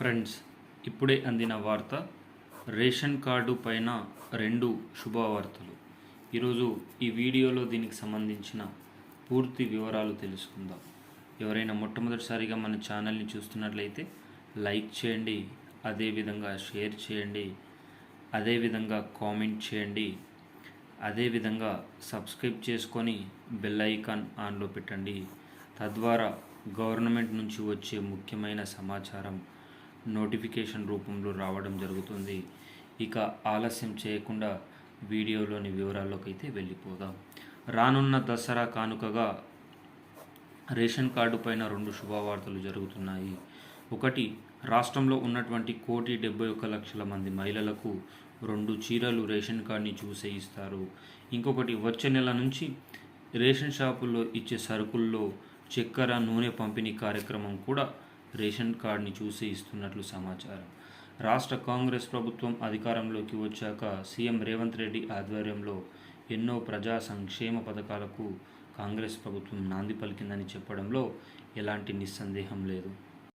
Friends ఇప్పుడే అందిన వార్త రేషన్ కార్డు పైన రెండు శుభవార్తలు. ఈరోజు ఈ వీడియోలో దీనికి సంబంధించిన పూర్తి వివరాలు తెలుసుకుందాం. ఎవరైనా మొట్టమొదటిసారిగా మన ఛానల్ని చూస్తున్నట్లయితే లైక్ చేయండి అదేవిధంగా షేర్ చేయండి అదేవిధంగా కామెంట్ చేయండి అదేవిధంగా సబ్స్క్రైబ్ చేసుకొని బెల్ ఐకాన్ ఆన్లో పెట్టండి. తద్వారా గవర్నమెంట్ నుంచి వచ్చే ముఖ్యమైన సమాచారం నోటిఫికేషన్ రూపంలో రావడం జరుగుతుంది. ఇక ఆలస్యం చేయకుండా వీడియోలోని వివరాల్లోకి అయితే వెళ్ళిపోదాం. రానున్న దసరా కానుకగా రేషన్ కార్డు పైన రెండు శుభవార్తలు జరుగుతున్నాయి. ఒకటి రాష్ట్రంలో ఉన్నటువంటి కోటి డెబ్బై ఒక్క లక్షల మంది మహిళలకు రెండు చీరలు రేషన్ కార్డుని చూసే ఇస్తారు. ఇంకొకటి వచ్చే నెల నుంచి రేషన్ షాపుల్లో ఇచ్చే సరుకుల్లో చక్కెర నూనె పంపిణీ కార్యక్రమం కూడా రేషన్ కార్డుని చూసి ఇస్తున్నట్లు సమాచారం. రాష్ట్ర కాంగ్రెస్ ప్రభుత్వం అధికారంలోకి వచ్చాక సీఎం రేవంత్ రెడ్డి ఆధ్వర్యంలో ఎన్నో ప్రజా సంక్షేమ పథకాలకు కాంగ్రెస్ ప్రభుత్వం నాంది పలికిందని చెప్పడంలో ఎలాంటి నిస్సందేహం లేదు.